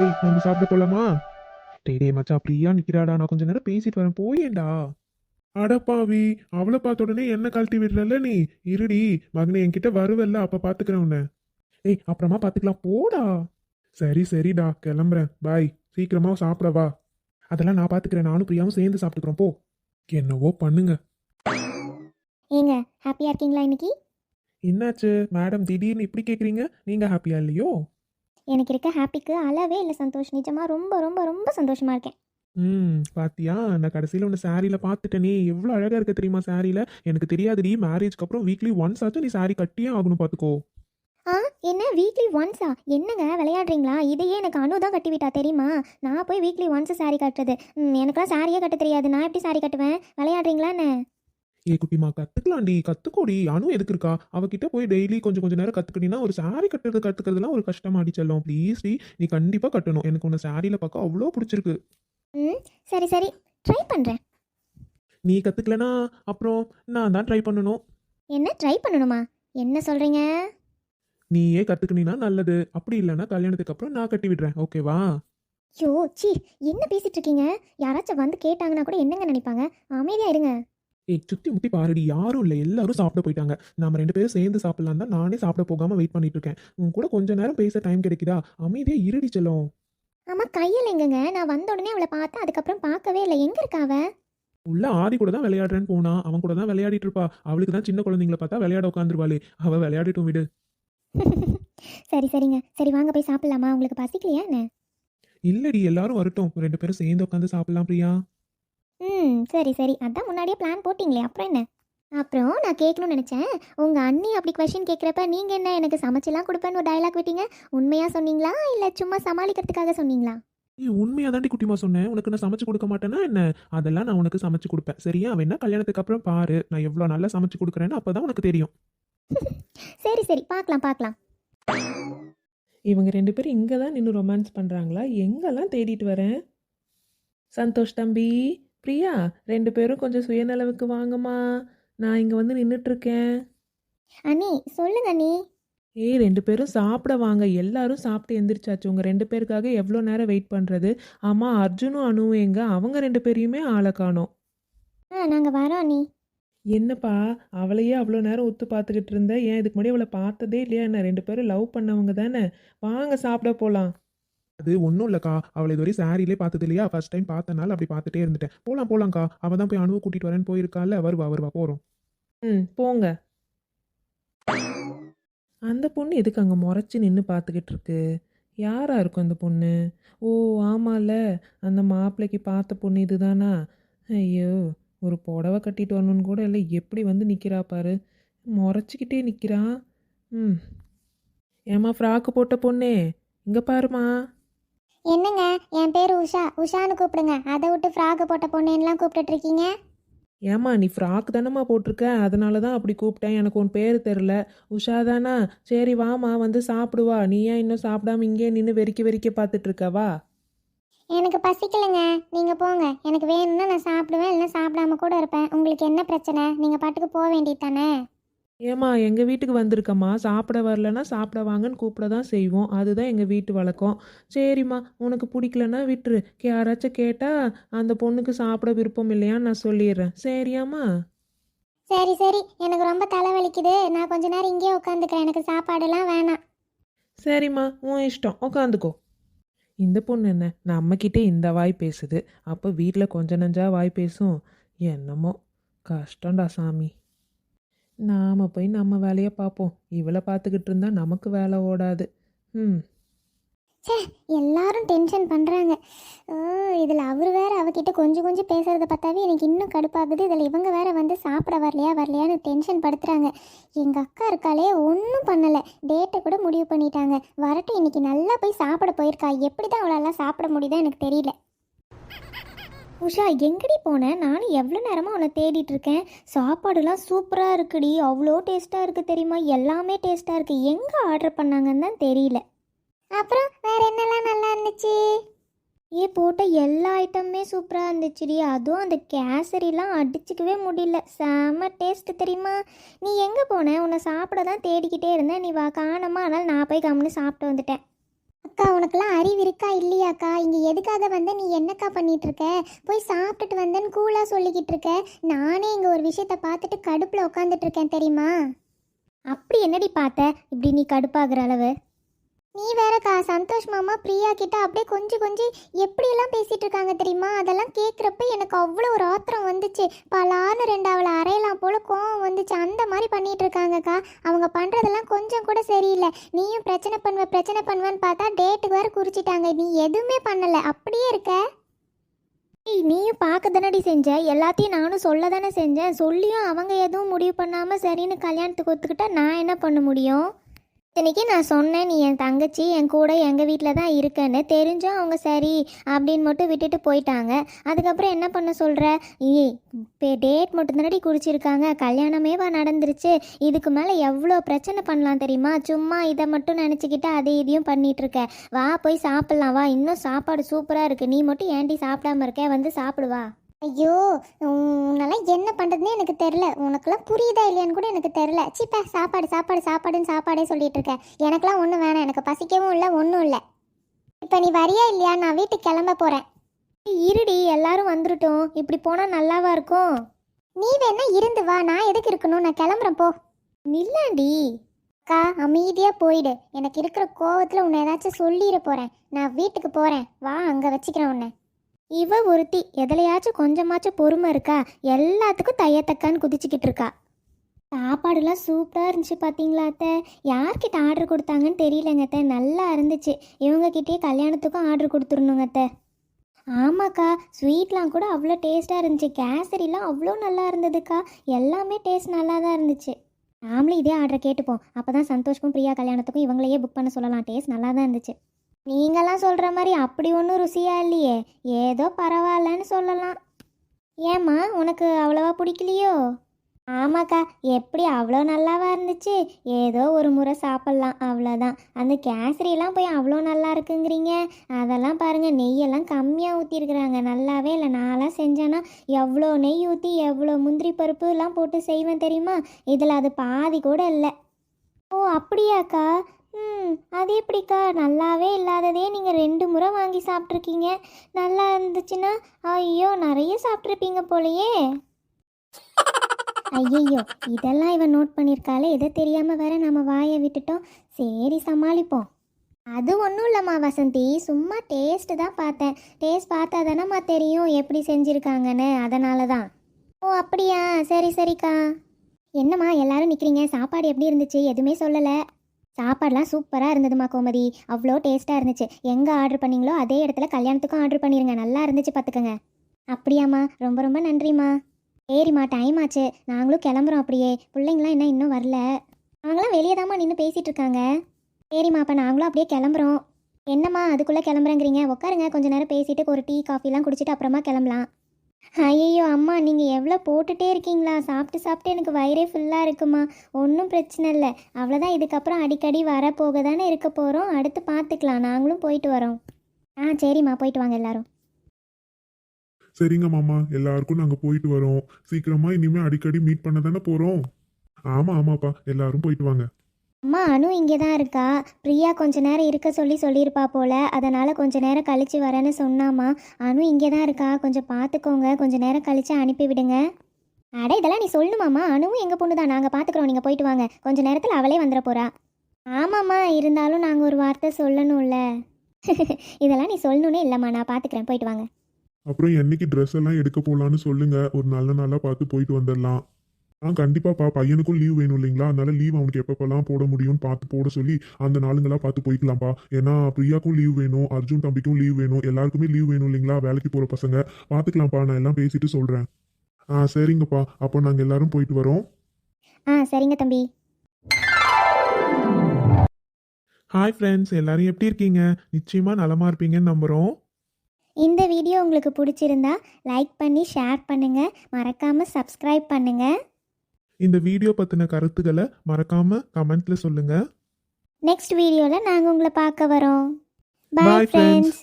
ஏய் நம்ம சாப்பிட போலாமா? டேய் டேய் மச்சான் அப்படியா நிக்கிறாடா? நான் கொஞ்ச நேரம் பேசிட்டு வரேன். போயேண்டா அடப்பாவி அவளை பார்த்த உடனே என்ன கழட்டி விடுறல நீ? இருடி மகனே என்கிட்ட வருவல்ல அப்ப பாத்துக்கிறேன் உன்னை. ஏய் அப்புறமா பாத்துக்கலாம். போடா. சரி சரிடா கிளம்புறேன். பாய் சீக்கிரமா சாப்பிட வா. அதெல்லாம் நான் பாத்துக்கிறேன். நானும் பிரியாவும் சேர்ந்து சாப்பிட்டுக்கிறோம். போ. என்னவோ பண்ணுங்க. ஏங்க ஹாப்பியாக இருக்கீங்களா இன்னைக்கு? என்னாச்சு? மேடம் திடீர்னு இப்படி கேக்குறீங்க? நீங்க ஹாப்பியா இல்லையோ? எனக்கு இருக்க ஹாப்பிக்கு அளவே இல்லை சந்தோஷ். நிஜமாக ரொம்ப ரொம்ப ரொம்ப சந்தோஷமாக இருக்கேன். ம் பாத்தியா? நான் கடைசியில் உன்னை சாரியில் பார்த்துட்டேனே. எவ்வளோ அழகாக இருக்க தெரியுமா சாரியில் எனக்கு தெரியாதுடி. மேரேஜ்க்கு அப்புறம் வீக்லி ஒன்ஸ் ஆச்சும் நீ சாரி கட்டியே ஆகணும் பார்த்துக்கோ ஆ என்ன? வீக்லி ஒன்ஸா என்னங்க? விளையாடுறீங்களா? இதையே எனக்கு அனு தான் கட்டி விட்டா தெரியுமா? நான் போய் வீக்லி ஒன்ஸ் saree கட்டுறது. ம், எனக்கெல்லாம் சாரியே கட்ட தெரியாது. நான் எப்படி saree கட்டுவேன்? விளையாடுறீங்களா என்ன? ஏ குட்டிமா கத்துக்கலாம்டி. கத்துக்கோடி. அனு எதுக்கு இருக்கா? அவகிட்ட போய் டெய்லி கொஞ்சம் கொஞ்சம் நேரம் கத்துக்கிட்டீங்கன்னா ஒரு சாரி கட்டுறது கத்துக்கிறதுலாம் ஒரு கஷ்டமாடி செல்லும். ப்ளீஸ் டி நீ கண்டிப்பாக கட்டணும். எனக்கு உன்னை சாரியில் பார்க்க அவ்வளோ பிடிச்சிருக்கு. ம் சரி சரி. ட்ரை பண்ணுறேன் நீ கத்துக்கலனா அப்புறம் நான் தான் ட்ரை பண்ணணும். என்ன ட்ரை பண்ணணுமா? என்ன சொல்கிறீங்க நீயே கத்துக்கினீன்னா நல்லது. அப்படி இல்லைன்னா கல்யாணத்துக்கு அப்புறம் நான் கட்டி விடுறேன். ஓகேவா யோ சீ. என்ன பேசிட்டு இருக்கீங்க? யாராச்சும் வந்து கேட்டாங்கன்னா கூட என்னங்க நினைப்பாங்க? அமைதியாக இருங்க. ஏய் சுத்தி முத்தி பாருடி. யாரும் இல்லை. எல்லாரும் சாப்பிட போயிட்டாங்க. நம்ம ரெண்டு பேரும் சேர்ந்து சாப்பிடலாம் தான் நானே சாப்பிட போகாம வெயிட் பண்ணிட்டு இருக்கேன். உன் கூட கொஞ்ச நேரம் பேச டைம் கிடைக்குதா? அமைதியா இருடி செல்லும். ஆமாம் கையில் எங்கங்க? நான் வந்த உடனே அவளை பார்த்தேன். அதுக்கப்புறம் பார்க்கவே இல்லை. எங்கே இருக்கா அவ? உள்ள ஆதி கூட தான் விளையாடுறேன்னு போனா அவன் கூட தான் விளையாடிட்டு இருப்பா. அவளுக்கு தான் சின்ன குழந்தைங்கள பார்த்தா விளையாட உட்காந்துருவாளே அவ விளையாடிட்டும் விடு. சரி சரிங்க. சரி வாங்க போய் சாப்பிடலாமா? உங்களுக்கு பசிக்கலையா என்ன? இல்லடி. எல்லாரும் வரட்டும். ரெண்டு பேரும் சேர்ந்து உட்காந்து சாப்பிடலாம் பிரியா. ம் சரி சரி. அதான் முன்னாடியே பிளான் போட்டிங்களே அப்புறம் என்ன? அப்புறம் நான் கேட்கணும்னு நினச்சேன். உங்கள் அண்ணி அப்படி கொஷின் கேட்குறப்ப நீங்கள் என்ன எனக்கு சமைச்செல்லாம் கொடுப்பேன்னு ஒரு டயலாக் விட்டீங்க? உண்மையாக சொன்னீங்களா? இல்லை சும்மா சமாளிக்கிறதுக்காக சொன்னீங்களா? நீ உண்மையா தாண்டி குட்டிமா சொன்னேன். உனக்கு நான் சமைச்சு கொடுக்க மாட்டேன்னா என்ன? அதெல்லாம் நான் உனக்கு சமைச்சு கொடுப்பேன். சரியா? அவன் என்ன கல்யாணத்துக்கு அப்புறம் பாரு. நான் எவ்வளவு நல்லா சமைச்சு கொடுக்குறேன்னு அப்பதான் உனக்கு தெரியும். சரி சரி. பார்க்கலாம் பார்க்கலாம். இவங்க ரெண்டு பேரும் இங்கே தான் நின்று ரொமான்ஸ் பண்ணுறாங்களா எங்கெல்லாம் தேடிட்டு வரேன்? சந்தோஷ் தம்பி. பிரியா ரெண்டு பேரும் கொஞ்சம் சுயநலவுக்கு வாங்கம்மா. நான் இங்கே வந்து நின்றுட்டுருக்கேன் அண்ணி சொல்லுங்க அண்ணி. ஏய் ரெண்டு பேரும் சாப்பிட வாங்க. எல்லாரும் சாப்பிட்டு எந்திரிச்சாச்சு. உங்கள் ரெண்டு பேருக்காக எவ்வளோ நேரம் வெயிட் பண்ணுறது ஆமாம் அர்ஜுனும் அனுவும் எங்க? அவங்க ரெண்டு பேரையுமே ஆளை காணோம். ஆ நாங்கள் வரோம் அண்ணி. என்னப்பா அவளையே அவ்வளோ நேரம் ஒத்து பார்த்துக்கிட்டு இருந்த? ஏன் இதுக்கு முன்னாடி அவளை பார்த்ததே இல்லையா? என்ன ரெண்டு பேரும் லவ் பண்ணவங்க தானே? வாங்க சாப்பிட போகலாம் அது ஒன்றும் இல்லைக்கா. அவளை இதுவரை சாரிலே பார்த்தது இல்லையா? ஃபர்ஸ்ட் டைம் பார்த்தனால அப்படி பார்த்துட்டே இருந்துட்டேன். போகலாம் போகலாம்க்கா அவள் தான் போய் அணுவை கூட்டிட்டு வரேன்னு போயிருக்கால வருவா வருவா. போகிறோம் ம் போங்க. அந்த பொண்ணு எதுக்கு அங்கே முறைச்சி நின்று பார்த்துக்கிட்டு இருக்கு? யாரா இருக்கும் அந்த பொண்ணு? ஓ ஆமால அந்த மாப்பிள்ளைக்கு பார்த்த பொண்ணு இதுதானா? ஐயோ ஒரு புடவை கட்டிட்டு வரணும்னு கூட இல்லை. எப்படி வந்து நிற்கிறா பாரு. முறைச்சிக்கிட்டே நிற்கிறா ம். ஏம்மா ஃப்ராக்கு போட்ட பொண்ணே. இங்கே பாருமா என்னங்க? என் பேர் உஷா. உஷான்னு கூப்பிடுங்க. அதை விட்டு ஃப்ராக் போட்ட பொண்ணுலாம் கூப்பிட்டுட்டு இருக்கீங்க ஏம்மா நீ ஃப்ராக் தானம்மா போட்டிருக்க? அதனால தான் அப்படி கூப்பிட்டேன். எனக்கு உன் பேர் தெரில உஷா தானா? சரி வாம்மா. வந்து சாப்பிடுவா. நீ ஏன் இன்னும் சாப்பிடாம இங்கே நின்று வெறிக்க வெறிக்க பார்த்துட்டு இருக்க வா. எனக்கு பசிக்கலைங்க. நீங்கள் போங்க. எனக்கு வேணும்னா நான் சாப்பிடுவேன். இல்லைன்னா சாப்பிடாம கூட இருப்பேன். உங்களுக்கு என்ன பிரச்சனை? நீங்கள் பாட்டுக்கு போக வேண்டியது தானே? ஏம்மா எங்கள் வீட்டுக்கு வந்திருக்கம்மா. சாப்பிட வரலன்னா சாப்பிட வாங்கன்னு கூப்பிட தான் செய்வோம். அதுதான் எங்கள் வீட்டு வழக்கம். சரிம்மா உனக்கு பிடிக்கலன்னா விட்டுரு. யாராச்சும் கேட்டால் அந்த பொண்ணுக்கு சாப்பிட விருப்பம் இல்லையான்னு நான் சொல்லிடுறேன். சரியாம்மா? சரி சரி. எனக்கு ரொம்ப தலைவலிக்குது. நான் கொஞ்ச நேரம் இங்கேயே உட்காந்துக்கிறேன். எனக்கு சாப்பாடெல்லாம் வேணாம். சரிம்மா உன் இஷ்டம். உட்காந்துக்கோ. இந்த பொண்ணு என்ன? நம்மக்கிட்டே இந்த வாய் பேசுது. அப்போ வீட்டில் கொஞ்ச நஞ்சா வாய் பேசும். என்னமோ? கஷ்டம்டா சாமி. நாம் போய் நம்ம வேலையை பார்ப்போம். இவளை பார்த்துக்கிட்டு இருந்தா நமக்கு வேலை ஓடாது. ம். ச்சே எல்லாரும் டென்ஷன் பண்ணுறாங்க இதில் அவர் வேற அவகிட்ட கொஞ்சம் கொஞ்சம் பேசுகிறத பார்த்தாவே எனக்கு இன்னும் கடுப்பாகுது. இதில் இவங்க வேற வந்து சாப்பிட வரலையா வரலையான்னு டென்ஷன் படுத்துகிறாங்க எங்கள் அக்கா இருக்காளே ஒன்றும் பண்ணலை. டேட்டை கூட முடிவு பண்ணிட்டாங்க. வரட்டும் இன்றைக்கி நல்லா போய் சாப்பிட போயிருக்கா. எப்படி தான் அவளாலாம் சாப்பிட முடியுதோ எனக்கு தெரியல. உஷா எங்கடி போனேன் நானும் எவ்வளோ நேரமாக உன்னை தேடிட்டு இருக்கேன். சாப்பாடுலாம் சூப்பராக இருக்குடி. அவ்வளோ டேஸ்ட்டாக இருக்குது தெரியுமா? எல்லாமே டேஸ்ட்டாக இருக்குது எங்கே ஆர்டர் பண்ணாங்கன்னு தான் தெரியல. அப்புறம் வேற என்னெல்லாம் நல்லா இருந்துச்சு? ஏ போட்ட எல்லா ஐட்டமுமே சூப்பராக இருந்துச்சுடி. அதுவும் அந்த கேசரிலாம் அடிச்சுக்கவே முடியல. செம டேஸ்ட் தெரியுமா? நீ எங்கே போன? உன்னை சாப்பிட தான் தேடிக்கிட்டே இருந்தேன். நீ வா காணமா? அதனால் நான் போய் கம்முன்னு சாப்பிட்டு வந்துட்டேன். அக்கா உனக்கெல்லாம் அறிவு இருக்கா இல்லையாக்கா? இங்கே எதுக்காக வந்த? நீ என்னக்கா பண்ணிட்டு இருக்க போய் சாப்பிட்டுட்டு வந்தேன்னு கூலாக சொல்லிக்கிட்டு இருக்க. நானே இங்கே ஒரு விஷயத்த பார்த்துட்டு கடுப்பில் உட்காந்துட்டு இருக்கேன் தெரியுமா? அப்படி என்னடி பார்த்த? இப்படி நீ கடுப்பாகிற அளவு. நீ வேறக்கா சந்தோஷ் மாமா பிரியா கிட்ட அப்படியே கொஞ்சம் கொஞ்சம் எப்படியெல்லாம் பேசிட்டு இருக்காங்க தெரியுமா? அதெல்லாம் கேட்குறப்ப எனக்கு அவ்வளோ ஒரு ஆத்திரம் வந்துச்சு. பலான்னு ரெண்டு அவளை அறையலாம் போல கோவம் வந்துச்சு. அந்த மாதிரி பண்ணிட்டு இருக்காங்கக்கா அவங்க பண்ணுறதெல்லாம் கொஞ்சம் கூட சரியில்லை. நீயும் பிரச்சனை பண்ணுவ பிரச்சனை பண்ணுவேன்னு பார்த்தா டேட்டுக்கு வேறு குறிச்சிட்டாங்க. நீ எதுவுமே பண்ணலை. அப்படியே இருக்க. ஏய், நீயும் பார்க்க தானடி செஞ்ச? எல்லாத்தையும் நானும் சொல்ல தானே செஞ்சேன். சொல்லியும் அவங்க எதுவும் முடிவு பண்ணாமல் சரின்னு கல்யாணத்துக்கு ஒத்துக்கிட்டா நான் என்ன பண்ண முடியும்? இத்தனைக்கு நான் சொன்னேன் நீ என் தங்கச்சி என் கூட எங்கள் வீட்டில் தான் இருக்கேன்னு. தெரிஞ்சும் அவங்க சரி அப்படின்னு மட்டும் விட்டுட்டு போயிட்டாங்க. அதுக்கப்புறம் என்ன பண்ண சொல்கிற ஏய் இப்போ டேட் மட்டும் தானடி குறிச்சிருக்காங்க. கல்யாணமேவா நடந்துருச்சு. இதுக்கு மேலே எவ்வளோ பிரச்சனை பண்ணலாம் தெரியுமா? சும்மா இதை மட்டும் நினச்சிக்கிட்டு அதை இதையும் பண்ணிகிட்ருக்க வா போய் சாப்பிட்லாம். வா இன்னும் சாப்பாடு சூப்பராக இருக்குது நீ மட்டும் ஏண்டி சாப்பிடாம இருக்க? வந்து சாப்பிடு வா. ஐயோ உன்னெல்லாம் என்ன பண்ணுறதுனே எனக்கு தெரில உனக்கெல்லாம் புரியுதா இல்லையான்னு கூட எனக்கு தெரில சிப்பா சாப்பாடு சாப்பாடு சாப்பாடுன்னு சாப்பாடே சொல்லிட்டு இருக்கேன். எனக்கெல்லாம் ஒன்றும் வேணாம். எனக்கு பசிக்கவும் இல்லை ஒன்றும் இல்லை. இப்போ நீ வரியா இல்லையா? நான் வீட்டுக்கு கிளம்ப போகிறேன் இருடி எல்லாரும் வந்துருட்டோம். இப்படி போனால் நல்லாவா இருக்கும்? நீ வேணா இருந்து வா. நான் எதுக்கு இருக்கணும்? நான் கிளம்புறேன் போ. நில்லாண்டி. அக்கா அமைதியாக போயிடு. எனக்கு இருக்கிற கோவத்தில் உன்னை ஏதாச்சும் சொல்லிட போகிறேன் நான் வீட்டுக்கு போகிறேன் வா அங்கே வச்சுக்கிறேன் உன்னை. இவ ஒருத்தி எதுலையாச்சும் கொஞ்சமாச்சும் பொறுமை இருக்கா? எல்லாத்துக்கும் தையத்தக்கான்னு குதிச்சுக்கிட்டு இருக்கா. சாப்பாடுலாம் சூப்பராக இருந்துச்சு பார்த்தீங்களா அத்தை? யார்கிட்ட ஆர்டர் கொடுத்தாங்கன்னு தெரியலங்க அத்தை. நல்லா இருந்துச்சு. இவங்கக்கிட்டே கல்யாணத்துக்கும் ஆர்டர் கொடுத்துருணுங்க அத்தை. ஆமாக்கா ஸ்வீட்லாம் கூட அவ்வளோ டேஸ்ட்டாக இருந்துச்சு. கேசரிலாம் அவ்வளோ நல்லா இருந்ததுக்கா. எல்லாமே டேஸ்ட் நல்லா தான் இருந்துச்சு. நாமளும் இதே ஆர்டர் கேட்டுப்போம். அப்போ தான் சந்தோஷ்க்கும் பிரியா கல்யாணத்துக்கும் இவங்களையே புக் பண்ண சொல்லலாம். டேஸ்ட் நல்லா தான் இருந்துச்சு. நீங்களாம் சொல்கிற மாதிரி அப்படி ஒன்றும் ருசியாக இல்லையே. ஏதோ பரவாயில்லன்னு சொல்லலாம். ஏம்மா உனக்கு அவ்வளோவா பிடிக்கலையோ? ஆமாக்கா எப்படி அவ்வளோ நல்லாவா இருந்துச்சு? ஏதோ ஒரு முறை சாப்பிட்லாம் அவ்வளோதான். அந்த கேசரியெல்லாம் போய் அவ்வளோ நல்லா இருக்குங்கிறீங்க. அதெல்லாம் பாருங்கள் நெய்யெல்லாம் கம்மியாக ஊற்றிருக்குறாங்க நல்லாவே இல்லை. நான்லாம் செஞ்சேன்னா எவ்வளோ நெய் ஊற்றி எவ்வளோ முந்திரி பருப்பு எல்லாம் போட்டு செய்வேன் தெரியுமா? இதில் அது பாதி கூட இல்லை. ஓ அப்படியாக்கா? ம் அது எப்படிக்கா? நல்லாவே இல்லாததே நீங்கள் ரெண்டு முறை வாங்கி சாப்பிட்ருக்கீங்க நல்லா இருந்துச்சுன்னா ஐயோ நிறைய சாப்பிட்ருப்பீங்க போலையே. ஐயையோ இதெல்லாம் இவன் நோட் பண்ணியிருக்காளே. இதை தெரியாமல் வேற நம்ம வாயை விட்டுட்டோம். சரி சமாளிப்போம். அது ஒன்றும் இல்லைம்மா வசந்தி. சும்மா டேஸ்ட்டு தான் பார்த்தேன். டேஸ்ட் பார்த்தா தானம்மா தெரியும் எப்படி செஞ்சுருக்காங்கன்னு. அதனால தான் ஓ அப்படியா? சரி சரிக்கா. என்னம்மா எல்லாரும் நிற்கிறீங்க சாப்பாடு எப்படி இருந்துச்சு? எதுவுமே சொல்லலை. சாப்பாடெலாம் சூப்பராக இருந்ததுமா கோமதி. அவ்வளோ டேஸ்ட்டாக இருந்துச்சு. எங்கே ஆர்டர் பண்ணீங்களோ அதே இடத்துல கல்யாணத்துக்கும் ஆர்டர் பண்ணிடுங்க நல்லா இருந்துச்சு பார்த்துக்கங்க அப்படியாம்மா. ரொம்ப ரொம்ப நன்றிம்மா. சரிம்மா டைம் ஆச்சு. நாங்களும் கிளம்புறோம் அப்படியே. பிள்ளைங்களாம் என்ன இன்னும் வரல. அவங்களாம் வெளியே தாம்மா நின்று பேசிகிட்டு இருக்காங்க. சரிம்மா அப்போ நாங்களும் அப்படியே கிளம்புறோம். என்னம்மா அதுக்குள்ளே கிளம்புறேங்கிறீங்க? உட்காருங்க. கொஞ்ச நேரம் பேசிட்டு ஒரு டீ காஃபிலாம் குடிச்சிட்டு அப்புறமா கிளம்பலாம். ஐயோ அம்மா நீங்கள் எவ்வளோ போட்டுகிட்டே இருக்கீங்களா? சாப்பிட்டு சாப்பிட்டு எனக்கு வயிறே ஃபுல்லாக இருக்குமா? ஒன்றும் பிரச்சனை இல்லை. அவ்வளோதான் இதுக்கப்புறம் அடிக்கடி வரப்போக தானே இருக்க போகிறோம் அடுத்து பார்த்துக்கலாம் நாங்களும் போயிட்டு வரோம். ஆ சரிம்மா. போயிட்டு வாங்க எல்லாரும். சரிங்க மாமா. எல்லாருக்கும் நாங்கள் போயிட்டு வரோம். சீக்கிரமாக இனிமேல் அடிக்கடி மீட் பண்ண தானே போகிறோம் ஆமாம் ஆமாப்பா. எல்லாரும் போயிட்டு வாங்க. அம்மா அனு இங்கே தான் இருக்கா? பிரியா கொஞ்ச நேரம் இருக்க சொல்லி சொல்லியிருப்பா போல. அதனால் கொஞ்ச நேரம் கழித்து வரேன்னு சொன்னாமா அனு இங்கே தான் இருக்கா? கொஞ்சம் பார்த்துக்கோங்க கொஞ்ச நேரம் கழித்து அனுப்பி விடுங்க. அட இதெல்லாம் நீ சொல்லணுமாம்மா? அனுவும் எங்கள் பொண்ணு தான் நாங்கள் பார்த்துக்குறோம் நீங்கள் போயிட்டு வாங்க. கொஞ்ச நேரத்தில் அவளே வந்துட போகிறா ஆமாம்மா. இருந்தாலும் நாங்கள் ஒரு வார்த்தை சொல்லணும்ல. இதெல்லாம் நீ சொல்லணுன்னே இல்லைம்மா. நான் பார்த்துக்கிறேன் போயிட்டு வாங்க. அப்புறம் என்னைக்கு ட்ரெஸ் எல்லாம் எடுக்க போகலான்னு சொல்லுங்க. ஒரு நல்ல நாளாக பார்த்து போயிட்டு வந்துடலாம். ஆ கண்டிப்பாப்பா பையனுக்கும் லீவ் வேணும் இல்லைங்களா? அதனால லீவ் அவனுக்கு எப்பப்பெல்லாம் போட முடியும்னு பார்த்து போட சொல்லி அந்த நாளுங்களா பார்த்து போய்க்கலாம்ப்பா ஏன்னா பிரியாக்கும் லீவ் வேணும் அர்ஜுன் தம்பிக்கும் லீவ் வேணும் எல்லாருக்குமே லீவ் வேணும் இல்லைங்களா? வேலைக்கு போற பசங்க. பார்த்துக்கலாம்ப்பா நான் எல்லாம் பேசிட்டு சொல்றேன். ஆ சரிங்கப்பா அப்போ நாங்க எல்லாரும் போயிட்டு வரோம். ஆ சரிங்க தம்பி. ஹாய் ஃப்ரெண்ட்ஸ் எல்லாரும் எப்படி இருக்கீங்க? நிச்சயமா நலமா இருப்பீங்கன்னு நம்புறோம். இந்த வீடியோ உங்களுக்கு பிடிச்சிருந்தா லைக் பண்ணி ஷேர் பண்ணுங்கள் மறக்காமல் சப்ஸ்கிரைப் பண்ணுங்கள் இந்த வீடியோ பத்தின கருத்துக்களை மறக்காம கமெண்ட்ல சொல்லுங்க. நெக்ஸ்ட் வீடியோவில் நாங்கள் உங்களை பார்க்க வரோம். பாய். ஃப்ரெண்ட்ஸ்